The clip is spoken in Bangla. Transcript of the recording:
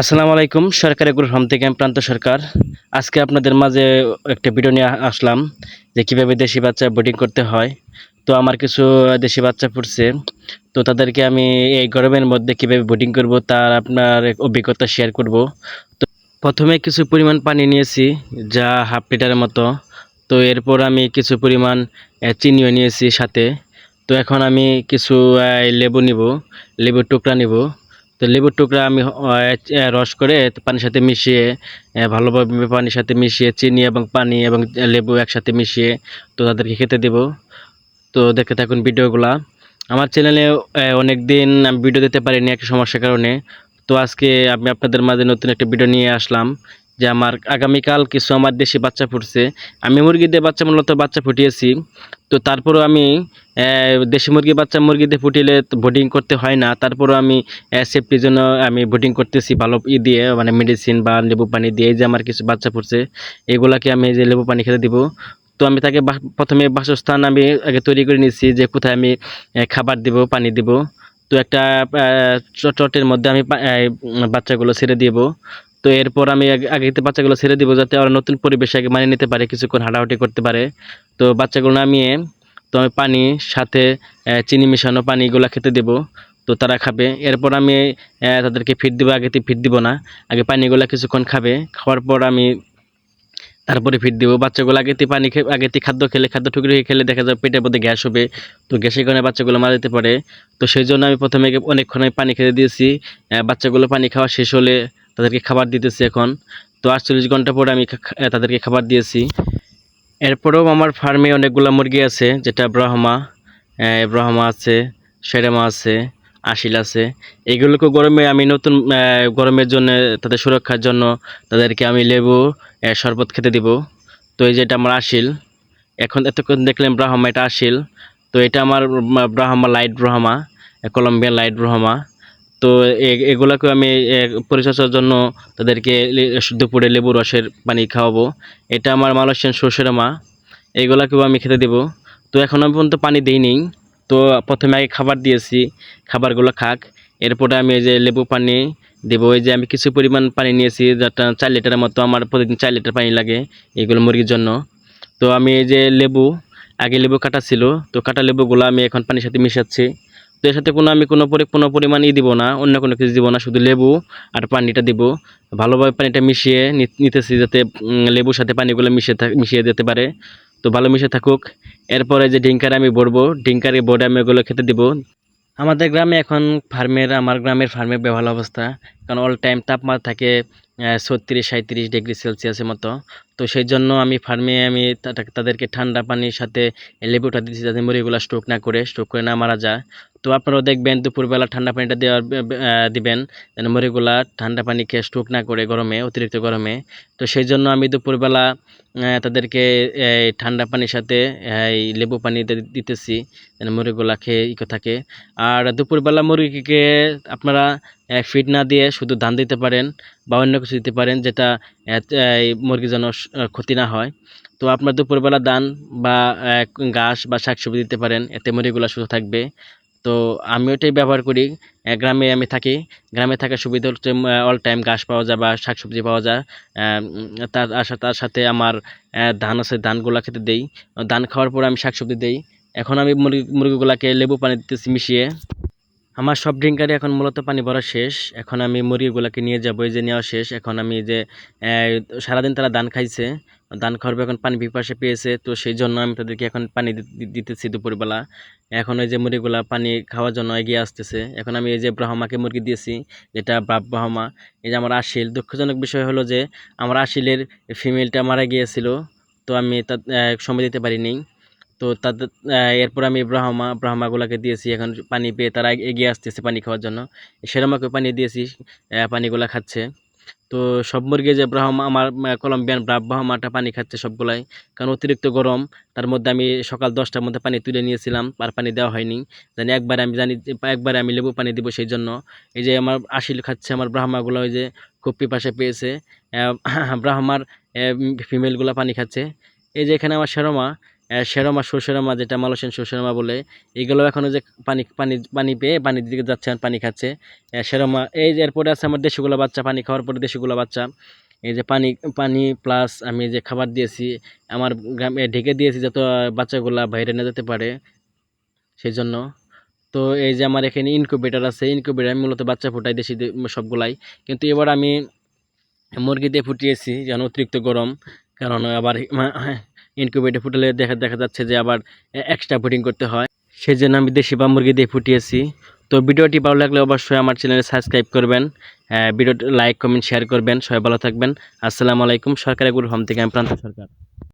আসসালামু আলাইকুম, সরকারি গ্রুপ হোম থেকে আমি প্রান্ত সরকার। আজকে আপনাদের মাঝে একটা ভিডিও নিয়ে আসলাম যে কীভাবে দেশি বাচ্চা বোর্ডিং করতে হয়। তো আমার কিছু দেশি বাচ্চা পড়ছে, তো তাদেরকে আমি এই গরমের মধ্যে কীভাবে বোর্ডিং করব তার আপনার অভিজ্ঞতা শেয়ার করব। তো প্রথমে কিছু পরিমাণ পানি নিয়েছি, যা হাফ লিটারের মতো। তো এরপর আমি কিছু পরিমাণ চিনিও নিয়েছি সাথে। তো এখন আমি কিছু লেবু নিব, লেবুর টুকরা নিব। তো লেবুর টুকরা আমি রস করে পানির সাথে মিশিয়ে ভালোভাবে পানির সাথে মিশিয়ে চিনি এবং পানি এবং লেবু একসাথে মিশিয়ে তো তাদেরকে খেতে দেব। তো দেখতে থাকুন ভিডিওগুলা। আমার চ্যানেলে অনেক দিন আমি ভিডিও দিতে পারিনি একটা সমস্যার কারণে। তো আজকে আমি আপনাদের মাঝে নতুন একটা ভিডিও নিয়ে আসলাম। যে আমার আগামীকাল কিছু আমার দেশি বাচ্চা ফুটছে। আমি মুরগি দিয়ে বাচ্চা মূলত বাচ্চা ফুটিয়েছি। তো তারপরও আমি দেশি মুরগি বাচ্চা মুরগি দিয়ে ফুটিলে বোর্ডিং করতে হয় না। তারপরও আমি সেফটির জন্য আমি বোর্ডিং করতেছি ভালো ই দিয়ে মানে মেডিসিন বা লেবু পানি দিয়ে যে আমার কিছু বাচ্চা ফুটছে, এগুলাকে আমি যে লেবু পানি খেতে দিব। তো আমি তাকে প্রথমে বাসস্থান আমি আগে তৈরি করে নিয়েছি যে কোথায় আমি খাবার দিব, পানি দিব। তো একটা চটের মধ্যে আমি বাচ্চাগুলো ছেড়ে দিব। তো এরপর আমি আগে আগে থেকে বাচ্চাগুলো ছেড়ে দিব যাতে ওরা নতুন পরিবেশে আগে মানিয়ে নিতে পারে, কিছুক্ষণ হাঁটাহাঁটি করতে পারে। তো বাচ্চাগুলো নামিয়ে তো আমি পানি, সাথে চিনি মেশানো পানিগুলো খেতে দেব। তো তারা খাবে। এরপর আমি তাদেরকে ফিট দিব। আগেতে ফিট দিব না। আগে পানিগুলো কিছুক্ষণ খাবে। খাওয়ার পর আমি তারপরে ফিট দিব। বাচ্চাগুলো আগেতে পানি খেয়ে আগেতে খাদ্য খেলে, খাদ্য ঠুকরে খেলে দেখা যায় পেটের মধ্যে গ্যাস হবে। তো গ্যাসের কারণে বাচ্চাগুলো মারা যেতে পারে। তো সেই জন্য আমি প্রথমে অনেকক্ষণ আমি পানি খেতে দিয়েছি। বাচ্চাগুলো পানি খাওয়া শেষ হলে তাদেরকে খাবার দিতেছি এখন। তো আটচল্লিশ ঘণ্টা পরে আমি তাদেরকে খাবার দিয়েছি। এরপরেও আমার ফার্মে অনেকগুলো মুরগি আছে, যেটা ব্রাহ্মা ব্রাহ্মা আছে, সেরেমা আছে, আশিল আছে। এগুলোকে গরমে আমি নতুন গরমের জন্য, তাদের সুরক্ষার জন্য তাদেরকে আমি লেবু শরবত খেতে দিব। তো এই যে এটা আমার আশিল। এখন এতক্ষণ দেখলেন ব্রাহ্মা, এটা আশিল। তো এটা আমার Brahma, light Brahma Columbian light Brahma. তো এ- এগুলাকে আমি পরিচর্যার জন্য তাদেরকে দুপুরে লেবু রসের পানি খাওয়াবো। এটা আমার মালয়েশিয়ান শ্বশুরের মা। এইগুলাকেও আমি খেতে দেবো। তো এখন আমি পর্যন্ত পানি দিইনি। তো প্রথমে আগে খাবার দিয়েছি, খাবারগুলো খাক। এরপরে আমি এই যে লেবু পানি দেবো। এই যে আমি কিছু পরিমাণ পানি নিয়েছি যেটা চার লিটারের মতো আমার প্রতিদিন চার লিটার পানি লাগে এইগুলো মুরগির জন্য। তো আমি এই যে লেবু, আগে লেবু কাটা ছিল। তো কাটা লেবুগুলো আমি এখন পানির সাথে মিশাচ্ছি। তো এর সাথে কোনো আমি কোনো কোনো পরিমাণ ই দিব না, অন্য কোনো কিছু দিব না, শুধু লেবু আর পানিটা দিব। ভালোভাবে পানিটা মিশিয়ে নিতেছি যাতে লেবুর সাথে পানিগুলো মিশিয়ে মিশিয়ে দিতে পারে। তো ভালো মিশে থাকুক। এরপরে যে ডিঙ্কারে আমি ভরবো, ডিঙ্কারে বড়ে আমি ওগুলো খেতে দিব। আমাদের গ্রামে এখন ফার্মের আমার গ্রামের ফার্মের বেহাল অবস্থা। কারণ অল টাইম তাপমাত্রা থাকে ছত্রিশ সাঁত্রিশ ডিগ্রি সেলসিয়াসের মতো। তো সেই জন্য আমি ফার্মে আমি তাদেরকে ঠান্ডা পানির সাথে লেবুটা দিচ্ছি যাতে মুরগিগুলো স্ট্রোক না করে স্ট্রোক করে না মারা যায়। তো আপনারাও দেখবেন, দুপুরবেলা ঠান্ডা পানিটা দেওয়ার দিবেন, যেন মুরগিগুলা ঠান্ডা পানি খেয়ে স্ট্রোক না করে গরমে, অতিরিক্ত গরমে। তো সেই জন্য আমি দুপুরবেলা তাদেরকে ঠান্ডা পানির সাথে, এই লেবু পানি দিতেছি, যেন মুরগিগুলা খেয়ে ইকো থাকে। আর দুপুরবেলা মুরগিকে আপনারা ফিড না দিয়ে শুধু ধান দিতে পারেন বা অন্য কিছু দিতে পারেন যেটা মুরগির জন্য ক্ষতি না হয়। তো আপনার দুপুরবেলা ধান বা ঘাস বা শাকসবজি দিতে পারেন, এতে মুরগিগুলো সুস্থ থাকবে। তো আমি ওটাই ব্যবহার করি। গ্রামে আমি থাকি। গ্রামে থাকার সুবিধা হচ্ছে অল টাইম ঘাস পাওয়া যায় বা শাকসবজি পাওয়া যায়। তার তার সাথে আমার ধান আছে, ধানগুলা খেতে দেই। ধান খাওয়ার পর আমি শাকসবজি দেই। এখন আমি মুরগি, মুরগিগুলাকে লেবু পানি দিতেছি মিশিয়ে। আমার সব ড্রিঙ্কারে এখন মূলত পানি ভরা শেষ। এখন আমি মুরগিগুলোকে নিয়ে যাব, এই যে নেওয়া শেষ। এখন আমি যে সারাদিন তারা ধান খাইছে ধান খাওয়ার এখন পানি পিপাসে পেয়েছে, তো সেই জন্য আমি তাদেরকে এখন পানি দিতেছি দুপুরবেলা। এখন ওই যে মুরগিগুলা পানি খাওয়ার জন্য এগিয়ে আসতেছে। এখন আমি এই যে ব্রাহ্মাকে মুরগি দিয়েছি যেটা বাপ ব্রাহ্মা। এই যে আমার আশিল, দুঃখজনক বিষয় হলো যে, আমার আশিলের ফিমেলটা মারা গিয়েছিল, তো আমি তা সময় দিতে পারিনি। তো তাদের এরপর আমি ব্রাহ্মা, ব্রাহ্মাগুলাকে দিয়েছি, এখন পানি পেয়ে তারা এগিয়ে আসতেছে পানি খাওয়ার জন্য। সেরমাকে পানি দিয়েছি পানিগুলা খাচ্ছে। তো সব মুরগি যে ব্রাহ্মা, আমার কলম্বিয়ান ব্রা- ব্রাহ্মাটা পানি খাচ্ছে সবগুলাই, কারণ অতিরিক্ত গরম, তার মধ্যে আমি সকাল দশটার মধ্যে পানি তুলে নিয়েছিলাম, আর পানি দেওয়া হয়নি। জানি একবার আমি, জানি একবারে আমি লেবু পানি দিব সেই জন্য এই যে আমার আশিল খাচ্ছে, আমার ব্রাহ্মাগুলো ওই যে খুব পিপাসে পেয়েছে ব্রাহ্মার ফিমেলগুলো পানি খাচ্ছে। এই যে এখানে আমার সেরমা সেরমা সুসেরমা যেটা মালসেন সুসেরমা বলে, এগুলো এখনও যে পানি পানি পানি পেয়ে পানির দিকে যাচ্ছে পানি খাচ্ছে। সেরমা, এই যে এরপরে আছে আমার দেশিগুলো বাচ্চা, পানি খাওয়ার পরে দেশিগুলো বাচ্চা। এই যে পানি পানি প্লাস আমি যে খাবার দিয়েছি, আমার গ্রামে ঢেকে দিয়েছি যাতে বাচ্চাগুলা বাইরে না যেতে পারে সেই জন্য তো এই যে আমার এখানে ইনকিউবেটার আছে ইনকিউবেটার আমি মূলত বাচ্চা ফোটাই দেশি সবগুলাই। কিন্তু এবার আমি মুরগি দিয়ে ফুটিয়েছি, যেন অতিরিক্ত গরম, কারণ আবার ইনকিউবেটার ফুটালে দেখা দেখা যাচ্ছে যে আবার এক্সট্রা ফুটিং করতে হয়। সেই জন্য আমি দেশি বা মুরগি দিয়ে ফুটিয়েছি। তো ভিডিওটি ভালো লাগলে অবশ্যই আমার চ্যানেলে সাবস্ক্রাইব করবেন। ভিডিওটি লাইক কমেন্ট শেয়ার করবেন। সবাই ভালো থাকবেন। আসসালামু আলাইকুম। সরকারের গুরু হোম থেকে আমি প্রান্ত সরকার।